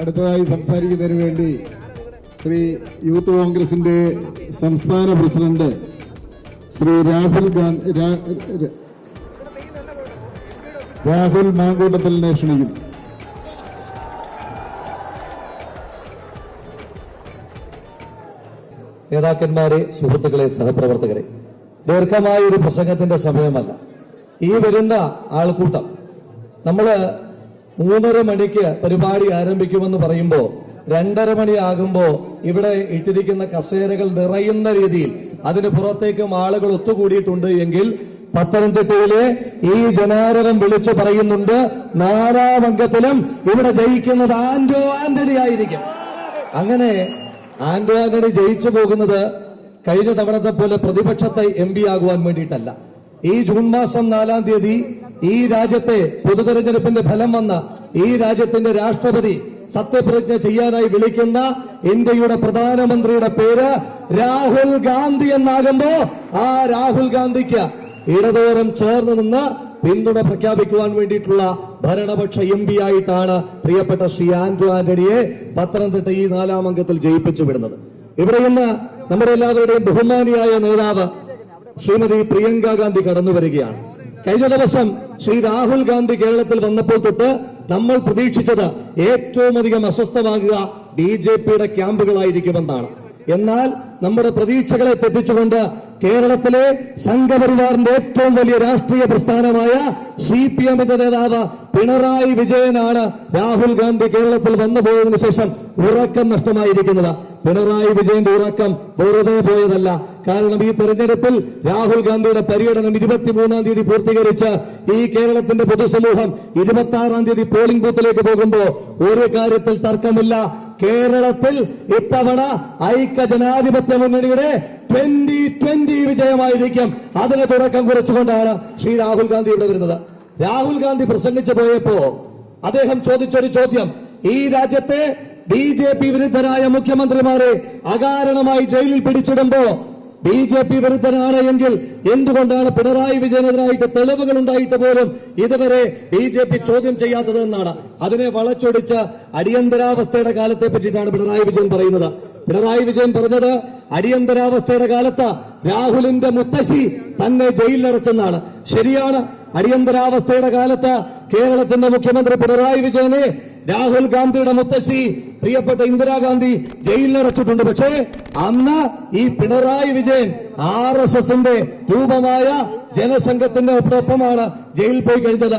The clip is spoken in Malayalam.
അടുത്തതായി സംസാരിക്കുന്നതിന് വേണ്ടി ശ്രീ യൂത്ത് കോൺഗ്രസിന്റെ സംസ്ഥാന പ്രസിഡന്റ് ശ്രീ രാഹുൽ ഗാന്ധി രാഹുൽ മാങ്കൂട്ടത്തലിനെ ക്ഷണിക്കുന്നു. നേതാക്കന്മാരെ സുഹൃത്തുക്കളെ സഹപ്രവർത്തകരെ ദീർഘമായ ഒരു പ്രസംഗത്തിന്റെ സമയമല്ല. ഈ വരുന്ന ആൾക്കൂട്ടം നമ്മൾ മൂന്നര മണിക്ക് പരിപാടി ആരംഭിക്കുമെന്ന് പറയുമ്പോൾ രണ്ടര മണിയാകുമ്പോൾ ഇവിടെ ഇട്ടിരിക്കുന്ന കസേരകൾ നിറയുന്ന രീതിയിൽ അതിന് പുറത്തേക്കും ആളുകൾ ഒത്തുകൂടിയിട്ടുണ്ട് എങ്കിൽ പത്തനംതിട്ടയിലെ ഈ ജനാരകം വിളിച്ചു പറയുന്നുണ്ട് നാലാമംഗത്തിലും ഇവിടെ ജയിക്കുന്നത് ആന്റോ ആന്റണി ആയിരിക്കും. അങ്ങനെ ആന്റോ ആന്റണി ജയിച്ചു പോകുന്നത് കഴിഞ്ഞ തവണത്തെ പോലെ പ്രതിപക്ഷത്തെ എം പി ആകുവാൻ വേണ്ടിയിട്ടല്ല. ഈ ജൂൺ മാസം നാലാം തീയതി ഈ രാജ്യത്തെ പൊതുതെരഞ്ഞെടുപ്പിന്റെ ഫലം വന്ന ഈ രാജ്യത്തിന്റെ രാഷ്ട്രപതി സത്യപ്രതിജ്ഞ ചെയ്യാനായി വിളിക്കുന്ന ഇന്ത്യയുടെ പ്രധാനമന്ത്രിയുടെ പേര് രാഹുൽ ഗാന്ധി എന്നാകുമ്പോ ആ രാഹുൽ ഗാന്ധിക്ക് ഇടതോരം ചേർന്ന് നിന്ന് പിന്തുണ പ്രഖ്യാപിക്കുവാൻ വേണ്ടിയിട്ടുള്ള ഭരണപക്ഷ എം പി ആയിട്ടാണ് പ്രിയപ്പെട്ട ശ്രീ ആന്റോ ആന്റണിയെ പത്തനംതിട്ട ഈ നാലാം അംഗത്തിൽ ജയിപ്പിച്ചു വിടുന്നത്. ഇവിടെ ഇന്ന് നമ്മുടെ എല്ലാവരുടെയും ബഹുമാനിയായ നേതാവ് ശ്രീമതി പ്രിയങ്ക ഗാന്ധി കടന്നു വരികയാണ്. കഴിഞ്ഞ ദിവസം ശ്രീ രാഹുൽ ഗാന്ധി കേരളത്തിൽ വന്നപ്പോൾ തൊട്ട് നമ്മൾ പ്രതീക്ഷിച്ചത് ഏറ്റവും അധികം അസ്വസ്ഥമാകുക ബി ജെ പിയുടെ ക്യാമ്പുകളായിരിക്കുമെന്നാണ്. എന്നാൽ നമ്മുടെ പ്രതീക്ഷകളെ തെറ്റിച്ചുകൊണ്ട് കേരളത്തിലെ സംഘപരിവാറിന്റെ ഏറ്റവും വലിയ രാഷ്ട്രീയ പ്രസ്ഥാനമായ സി പി എമ്മിന്റെ നേതാവ് പിണറായി വിജയനാണ് രാഹുൽ ഗാന്ധി കേരളത്തിൽ വന്നു പോയതിനു ശേഷം ഉറക്കം നഷ്ടമായിരിക്കുന്നത്. പിണറായി വിജയന്റെ ഉറക്കം വെറുതെ പോയതല്ല. കാരണം ഈ തെരഞ്ഞെടുപ്പിൽ രാഹുൽ ഗാന്ധിയുടെ പര്യടനം ഇരുപത്തിമൂന്നാം തീയതി പൂർത്തീകരിച്ച് ഈ കേരളത്തിന്റെ പൊതുസമൂഹം ഇരുപത്തി ആറാം തീയതി പോളിംഗ് ബൂത്തിലേക്ക് പോകുമ്പോൾ ഒരു കാര്യത്തിൽ തർക്കമില്ല. കേരളത്തിൽ ഇത്തവണ ഐക്യ ജനാധിപത്യ മുന്നണിയുടെ ട്വന്റി ട്വന്റി വിജയമായിരിക്കും. അതിന് തുടക്കം കുറിച്ചുകൊണ്ടാണ് ശ്രീ രാഹുൽ ഗാന്ധി ഇവിടെ വരുന്നത്. രാഹുൽ ഗാന്ധി പ്രസംഗിച്ചു പോയപ്പോ അദ്ദേഹം ചോദിച്ചൊരു ചോദ്യം. ഈ രാജ്യത്തെ ബി ജെ പി വിരുദ്ധരായ മുഖ്യമന്ത്രിമാരെ അകാരണമായി ജയിലിൽ പിടിച്ചിടുമ്പോ ബി ജെ പി വിരുദ്ധനാണ് എങ്കിൽ എന്തുകൊണ്ടാണ് പിണറായി വിജയനെതിരായിട്ട് തെളിവുകൾ ഉണ്ടായിട്ട് പോലും ഇതുവരെ ബി ജെ പി ചോദ്യം ചെയ്യാത്തത് എന്നാണ്? അതിനെ വളച്ചൊടിച്ച അടിയന്തരാവസ്ഥയുടെ കാലത്തെ പറ്റിയിട്ടാണ് പിണറായി വിജയൻ പറയുന്നത്. പിണറായി വിജയൻ പറഞ്ഞത് അടിയന്തരാവസ്ഥയുടെ കാലത്ത് രാഹുലിന്റെ മുത്തശ്ശി തന്നെ ജയിലിലടച്ചെന്നാണ്. ശരിയാണ് അടിയന്തരാവസ്ഥയുടെ കാലത്ത് കേരളത്തിന്റെ മുഖ്യമന്ത്രി പിണറായി വിജയനെ രാഹുൽ ഗാന്ധിയുടെ മുത്തശ്ശി പ്രിയപ്പെട്ട ഇന്ദിരാഗാന്ധി ജയിലിലടച്ചിട്ടുണ്ട് പക്ഷേ അന്ന് ഈ പിണറായി വിജയൻ ആർ എസ് എസിന്റെ രൂപമായ ജനസംഘത്തിന്റെ ഒപ്പമാണ് ജയിലിൽ പോയി കഴിഞ്ഞത്.